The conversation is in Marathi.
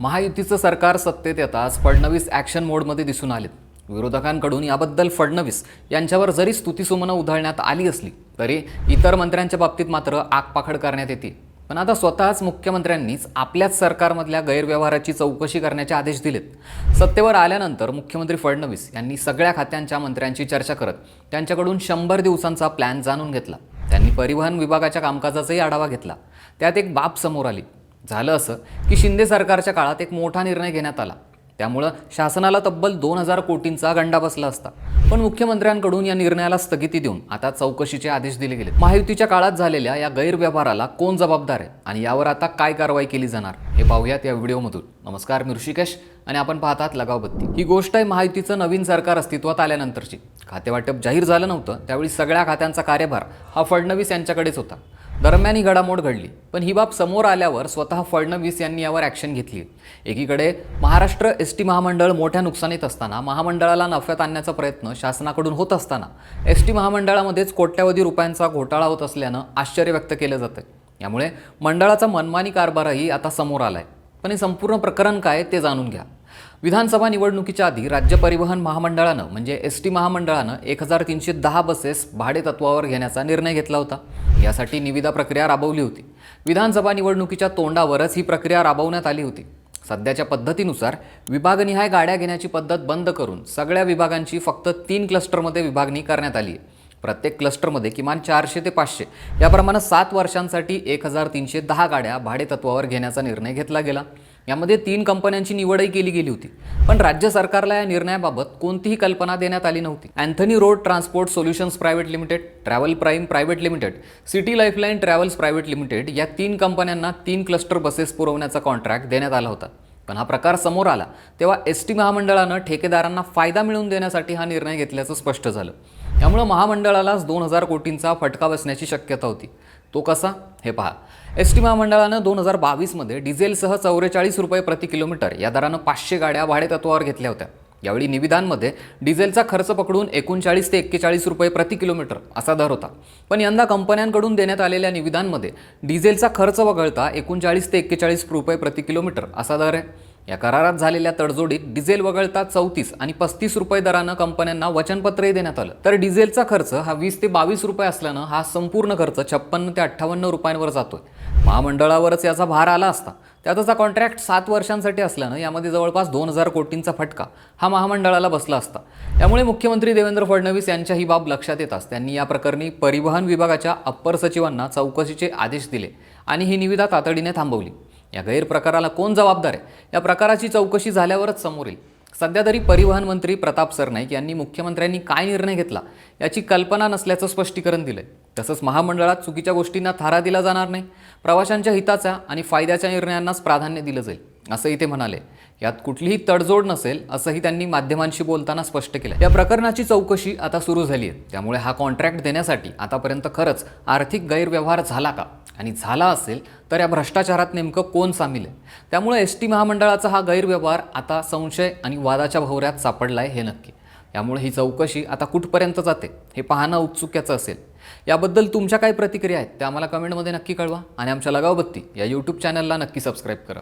महायुतीचं सरकार सत्तेत येताच फडणवीस ॲक्शन मोडमध्ये दिसून आलेत. विरोधकांकडून याबद्दल फडणवीस यांच्यावर जरी स्तुतीसुमनं उधळण्यात आली असली तरी इतर मंत्र्यांच्या बाबतीत मात्र आगपाखड करण्यात येते. पण आता स्वतःच मुख्यमंत्र्यांनीच आपल्याच सरकारमधल्या गैरव्यवहाराची चौकशी करण्याचे आदेश दिलेत. सत्तेवर आल्यानंतर मुख्यमंत्री फडणवीस यांनी सगळ्या खात्यांच्या मंत्र्यांची चर्चा करत त्यांच्याकडून शंभर दिवसांचा प्लॅन जाणून घेतला. त्यांनी परिवहन विभागाच्या कामकाजाचाही आढावा घेतला. त्यात एक बाब समोर आली. झालं असं की शिंदे सरकारच्या काळात एक मोठा निर्णय घेण्यात आला. त्यामुळं शासनाला तब्बल दोन हजार कोटींचा गंडा बसला असता. पण मुख्यमंत्र्यांकडून या निर्णयाला स्थगिती देऊन आता चौकशीचे आदेश दिले गेले महायुतीच्या काळात झालेल्या या गैरव्यवहाराला कोण जबाबदार आहे आणि यावर आता काय कारवाई केली जाणार हे पाहूयात या व्हिडिओमधून. नमस्कार मी ऋषिकेश आणि आपण पाहतात लगावबत्ती ही गोष्ट आहे महायुतीचं नवीन सरकार अस्तित्वात आल्यानंतरची. खातेवाटप जाहीर झालं नव्हतं त्यावेळी सगळ्या खात्यांचा कार्यभार हा फडणवीस यांच्याकडेच होता. दरम्यान ही घडामोड घडली. पण ही बाब समोर आल्यावर स्वतः फडणवीस यांनी यावर ॲक्शन घेतली. एकीकडे महाराष्ट्र एस टी महामंडळ मोठ्या नुकसानीत असताना महामंडळाला नफ्यात आणण्याचा प्रयत्न शासनाकडून होत असताना एस टी महामंडळामध्येच कोट्यावधी रुपयांचा घोटाळा होत असल्यानं आश्चर्य व्यक्त केलं जातं यामुळे मंडळाचा मनमानी कारभारही आता समोर आलाय. पण हे संपूर्ण प्रकरण काय ते जाणून घ्या. विधानसभा निवडणुकीच्या आधी राज्य परिवहन महामंडळानं म्हणजे एस टी महामंडळानं एक हजार तीनशे दहा बसेस भाडे तत्वावर घेण्याचा निर्णय घेतला होता. यासाठी निविदा प्रक्रिया राबवली होती. विधानसभा निवडणुकीच्या तोंडावरच ही प्रक्रिया राबवण्यात आली होती. सध्याच्या पद्धतीनुसार विभागनिहाय गाड्या घेण्याची पद्धत बंद करून सगळ्या विभागांची फक्त तीन क्लस्टरमध्ये विभागणी करण्यात आली आहे. प्रत्येक क्लस्टरमध्ये किमान चारशे ते पाचशे याप्रमाणे सात वर्षांसाठी एक हजार तीनशे दहा गाड्या भाडेतत्वावर घेण्याचा निर्णय घेतला गेला. यामध्ये तीन कंपन्यांची निवडही केली गेली होती. पण राज्य सरकारला या निर्णयाबाबत कोणतीही कल्पना देण्यात आली नव्हती. Anthony road transport solutions private limited travel prime private limited city lifeline travels private limited या तीन कंपन्यांना तीन क्लस्टर बसेस पुरवण्याचा कॉन्ट्रॅक्ट देण्यात आला होता. पण हा प्रकार समोर आला तेव्हा एस टी महामंडळानं ठेकेदारांना फायदा मिळवून देण्यासाठी हा निर्णय घेतल्याचं स्पष्ट झालं. त्यामुळं महामंडळालाच दोन हजार कोटींचा फटका बसण्याची शक्यता होती. तो कसा? हे पहा. एस टी महामंडळानं दोन हजार बावीसमध्ये डिझेलसह चौवेचाळीस रुपये प्रति किलोमीटर या दरानं पाचशे गाड्या भाडेतत्वावर घेतल्या होत्या. यावेळी निविदांमध्ये डिझेलचा खर्च पकडून एकोणचाळीस ते एक्केचाळीस रुपये प्रति किलोमीटर असा दर होता. पण यंदा कंपन्यांकडून देण्यात आलेल्या निविदांमध्ये डिझेलचा खर्च वगळता एकोणचाळीस ते एक्केचाळीस रुपये प्रति किलोमीटर असा दर आहे. या करारात झालेल्या तडजोडीत डिझेल वगळता चौतीस आणि पस्तीस रुपये दरानं कंपन्यांना वचनपत्रही देण्यात आलं. तर डिझेलचा खर्च हा वीस ते बावीस रुपये असल्यानं हा संपूर्ण खर्च छप्पन्न ते अठ्ठावन्न रुपयांवर जातोय. महामंडळावरच याचा भार आला असता त्यातच हा कॉन्ट्रॅक्ट सात वर्षांसाठी असल्यानं यामध्ये जवळपास दोन हजार कोटींचा फटका हा महामंडळाला बसला असता. त्यामुळे मुख्यमंत्री देवेंद्र फडणवीस यांच्या ही बाब लक्षात येताच त्यांनी या प्रकरणी परिवहन विभागाच्या अप्पर सचिवांना चौकशीचे आदेश दिले आणि ही निविदा तातडीने थांबवली. या गैरप्रकाराला कोण जबाबदार आहे? या प्रकाराची चौकशी झाल्यावरच समोर येईल. सध्या तरी परिवहन मंत्री प्रताप सरनाईक यांनी मुख्यमंत्र्यांनी काय निर्णय घेतला याची कल्पना नसल्याचं स्पष्टीकरण दिलं आहे तसंच महामंडळात चुकीच्या गोष्टींना थारा दिला जाणार नाही. प्रवाशांच्या हिताचा आणि फायद्याच्या निर्णयांनाच प्राधान्य दिलं जाईल. असंही ते म्हणाले. यात कुठलीही तडजोड नसेल असंही त्यांनी माध्यमांशी बोलताना स्पष्ट केलं. या प्रकरणाची चौकशी आता सुरू झाली आहे. त्यामुळे हा कॉन्ट्रॅक्ट देण्यासाठी आतापर्यंत खरंच आर्थिक गैरव्यवहार झाला का? आणि झाला असेल तर या भ्रष्टाचारात नेमकं कोण सामील आहे? त्यामुळे एस टी महामंडळाचा हा गैरव्यवहार आता संशय आणि वादाच्या भोवऱ्यात सापडला आहे हे नक्की. यामुळे ही चौकशी आता कुठपर्यंत जाते हे पाहणं उत्सुक्याचं असेल. याबद्दल तुमच्या काय प्रतिक्रिया आहेत त्या आम्हाला कमेंटमध्ये नक्की कळवा आणि आमच्या लगावबत्ती या यूट्यूब चॅनलला नक्की सबस्क्राईब करा.